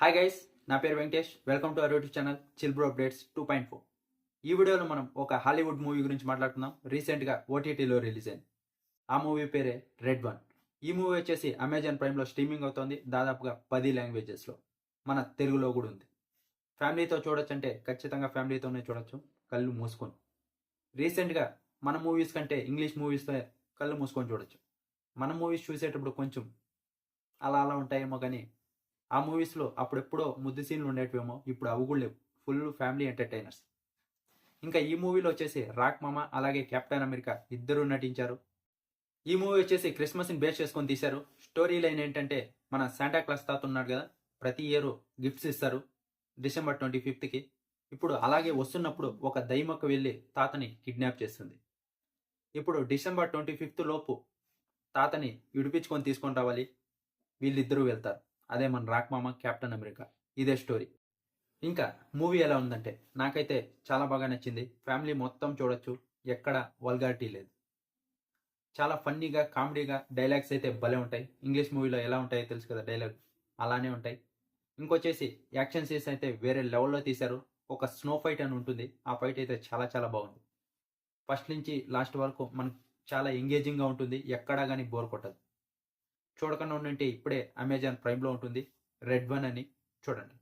Hi guys నా పేరు Venkatesh. Welcome to our YouTube channel chillbro updates two point four ఈ వీడియోలో మనం ఒక హాలీవుడ్ మూవీ గురించి మాట్లాడుతున్నాం రీసెంట్గా ఓటీటీలో రిలీజ్ అయింది. ఆ మూవీ పేరే రెడ్ వన్ ఈ మూవీ వచ్చేసి అమెజాన్ ప్రైమ్లో స్ట్రీమింగ్ అవుతోంది దాదాపుగా పది లాంగ్వేజెస్లో మన తెలుగులో కూడా ఉంది. ఫ్యామిలీతో చూడొచ్చు అంటే ఖచ్చితంగా ఫ్యామిలీతోనే చూడొచ్చు. కళ్ళు మూసుకొని. రీసెంట్గా మన మూవీస్ కంటే ఇంగ్లీష్ మూవీస్తో కళ్ళు మూసుకొని చూడొచ్చు. మన మూవీస్ చూసేటప్పుడు కొంచెం అలా అలా ఉంటాయేమో కానీ ఆ మూవీస్లో అప్పుడెప్పుడో ముద్దు సీన్లు ఉండేటివేమో ఇప్పుడు అవి కూడా లేవు. Full family entertainers. ఇంకా ఈ మూవీలో వచ్చేసి రాక్ మామ అలాగే కెప్టెన్ అమెరికా ఇద్దరు నటించారు. ఈ మూవీ వచ్చేసి క్రిస్మస్ని బేస్ చేసుకొని తీశారు. స్టోరీ లైన్ ఏంటంటే మన శాంటా క్లాస్ తాత ఉన్నాడు కదా ప్రతి ఇయర్ గిఫ్ట్స్ ఇస్తారు డిసెంబర్ ట్వంటీ ఫిఫ్త్కి. ఇప్పుడు అలాగే వస్తున్నప్పుడు ఒక దైమకు వెళ్ళి తాతని కిడ్నాప్ చేస్తుంది. ఇప్పుడు డిసెంబర్ ట్వంటీ ఫిఫ్త్ లోపు తాతని విడిపించుకొని తీసుకొని రావాలి. వీళ్ళిద్దరూ వెళ్తారు. అదే మన రాక్ మామ కెప్టెన్ అమెరికా. ఇదే స్టోరీ. ఇంకా మూవీ ఎలా ఉందంటే నాకైతే చాలా బాగా నచ్చింది. ఫ్యామిలీ మొత్తం చూడొచ్చు. ఎక్కడ వల్గారిటీ లేదు. చాలా ఫన్నీగా కామెడీగా డైలాగ్స్ అయితే భలే ఉంటాయి. ఇంగ్లీష్ మూవీలో ఎలా ఉంటాయో తెలుసు కదా డైలాగ్? అలానే ఉంటాయి. ఇంకొచ్చేసి యాక్షన్ సీన్స్ అయితే వేరే లెవెల్లో తీశారు. ఒక స్నో ఫైట్ అని ఉంటుంది. ఆ ఫైట్ అయితే చాలా చాలా బాగుంది. ఫస్ట్ నుంచి లాస్ట్ వరకు మనకు చాలా ఎంగేజింగ్గా ఉంటుంది. ఎక్కడా కానీ బోర్ కొట్టదు. చూడకుండా ఉండంటే ఇప్పుడే అమెజాన్ ప్రైమ్లో ఉంటుంది. రెడ్ వన్ అని చూడండి.